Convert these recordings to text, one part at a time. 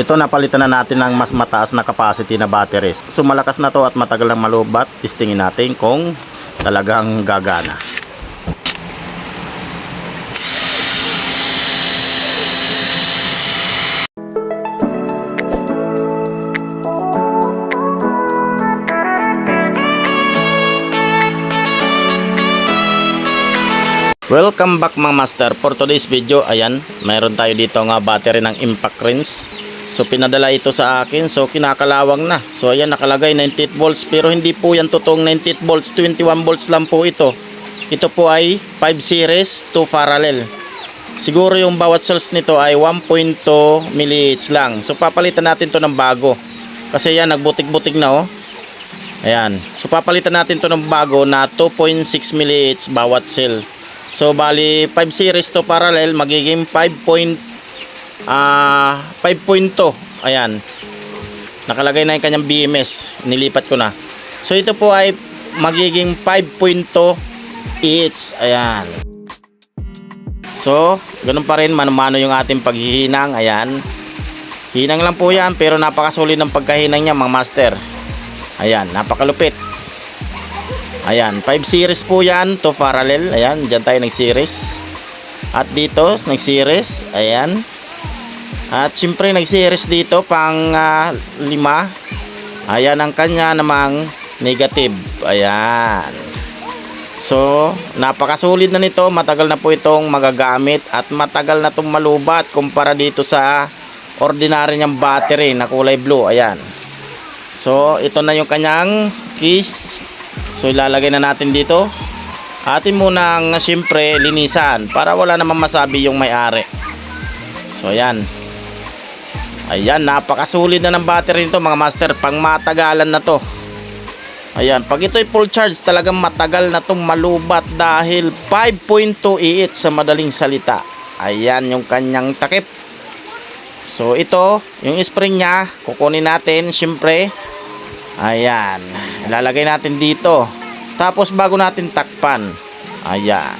Ito napalitan na natin ng mas mataas na capacity na batteries. So malakas na to at matagal lang malubat. Testingin natin kung talagang gagana. Welcome back mga master. For today's video, ayan, mayroon tayo dito nga battery ng impact rings. So pinadala ito sa akin, so kinakalawang na. So ayan, nakalagay 98 volts pero hindi po yan totoong 98 volts, 21 volts lang po ito. Ito po ay 5 series, 2 parallel. Siguro yung bawat cells nito ay 1.2 mAh lang. So papalitan natin to ng bago. Kasi yan, nagbutik-butik na oh. Ayan. So papalitan natin to ng bago na 2.6 mAh bawat cell. So bali 5 series to parallel magiging 5. Point, ah 5.2. Ayan. Nakalagay na yung kanyang BMS. Nilipat ko na. So ito po ay magiging 5.2 each. Ayan. So, ganun pa rin mano-mano yung ating paghihinang. Ayan. Hinang lang po yan pero napakasulit ng pagkahinang niya mga master. Ayan, napakalupit. Ayan, 5 series po yan to parallel. Ayan, dyan tayo nag-series. At dito, nag-series. Ayan. At syempre, nag-series dito pang 5. Ayan ang kanya namang negative. Ayan. So, napakasulit na nito. Matagal na po itong magagamit at matagal na itong malubat kumpara dito sa ordinary niyang battery na kulay blue. Ayan. So, ito na yung kanyang keys. So ilalagay na natin dito. Atin munang siyempre linisan para wala namang masabi yung may-ari. So ayan. Ayan, napakasulit na ng battery nito mga master. Pang matagalan na to. Ayan, pag ito'y full charge talagang matagal na tong malubat dahil 5.2 EH sa madaling salita. Ayan yung kanyang takip. So ito, yung spring niya, kukunin natin siyempre. Ayan. Ilalagay natin dito. Tapos bago natin takpan. Ayan.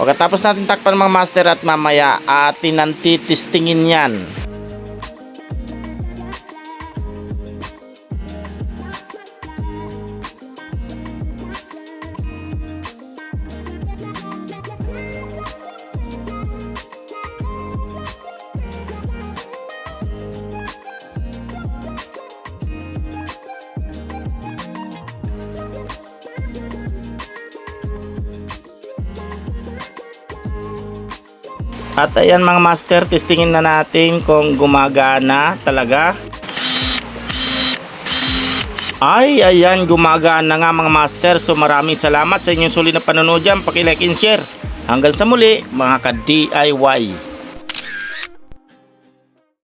Pagkatapos natin takpan mga master at mamaya atin ang titistingin yan. At ayan mga master, testingin na natin kung gumagana talaga. Ay, ayan, gumagana nga mga master. So maraming salamat sa inyong sulit na panonood dyan. Paki-like and share. Hanggang sa muli, mga ka-DIY.